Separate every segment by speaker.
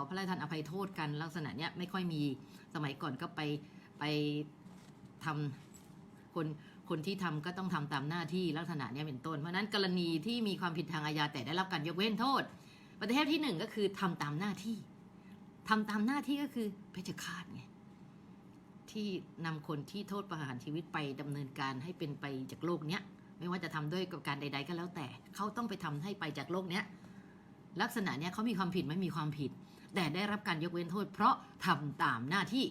Speaker 1: อพระราชทานอภัยโทษกันลักษณะเนี้ยไม่ค่อยมีสมัยก่อนก็ไปไปทำคนคนที่ทำก็ต้องทำตามหน้าที่ลักษณะเนี้ยเป็นต้น เพราะนั้นกรณีที่มีความผิดทางอาญาแต่ได้รับการยกเว้นโทษ ประเภทที่หนึ่งก็คือทำตามหน้าที่ทำตามหน้าที่ก็คือเพชฌฆาตไงที่นำคนที่โทษประหารชีวิตไปดำเนินการให้เป็นไปจากโลกเนี้ยไม่ว่าจะทำด้วยกับการใด ๆ ก็แล้วแต่เขาต้องไปทำให้ไปจากโลกเนี้ย ลักษณะเนี้ยเขามีความผิดไหม่มีความผิด แต่ได้รับการยกเว้นโทษ เพราะทำตามหน้าที่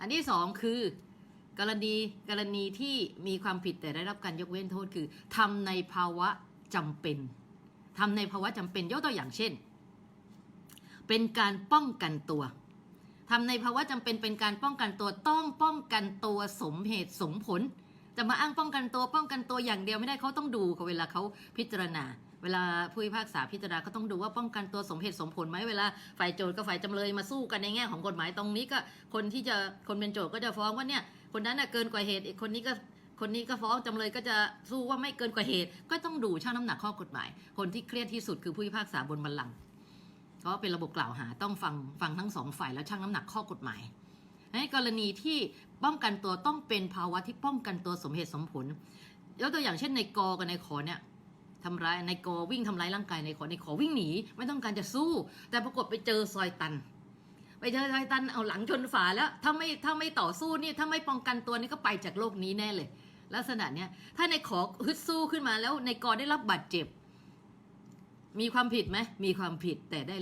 Speaker 1: อันที่สองคือกรณีกรณีที่มีความผิดแต่ได้รับการยกเว้นโทษคือทำในภาวะจำเป็นทำในภาวะจำเป็นยกตัวอย่างเช่น เป็นการป้องกันตัวทำในภาวะจำเป็นเป็นการป้องกันตัวต้องป้องกันตัวสมเหตุสมผล จะมาอ้างป้องกันตัวป้องกันตัวอย่างเดียวไม่ได้เขาต้องดูเวลาเขาพิจารณา เวลาผู้พิพากษาพิจารณาเขาต้องดูว่าป้องกันตัวสมเหตุสมผลไหมเวลาฝ่ายโจทย์กับฝ่ายจำเลยมาสู้กันในแง่ของกฎหมายตรงนี้ก็คนที่จะคนเป็นโจทย์ก็จะฟ้องว่าเนี่ยคนนั้นน่ะเกินกว่าเหตุอีกคนนี้ก็คนนี้ก็ฟ้องจำเลยก็จะสู้ว่าไม่เกินกว่าเหตุ ก็ต้องดูช่างน้ำหนักข้อกฎหมาย คนที่เครียดที่สุดคือผู้พิพากษาบนบัลลังก์เพราะเป็นระบบกล่าวหาต้องฟังฟังทั้งสองฝ่ายแล้วช่างน้ำหนักข้อกฎหมายในกรณีที่ป้องกันตัวต้องเป็นภาวะที่ป้องกันตัวสมเหตุสมผลยกตัวอย่างเช่นในกอกับในขอเนี่ย ทำร้ายในกอวิ่งทำร้ายร่างกายในขอในขอวิ่งหนี ไม่ต้องการจะสู้ แต่ปรากฏไปเจอซอยตัน ไปเจอซอยตันเอาหลังชนฝาแล้วถ้าไม่ถ้าไม่ต่อสู้นี่ถ้าไม่ป้องกันตัวนี่ก็ไปจากโลกนี้แน่เลย ลักษณะเนี้ยถ้าในขอฮึดสู้ขึ้นมาแล้วในกอได้รับบาดเจ็บ มีความผิดไหมมีความผิดแต่ได้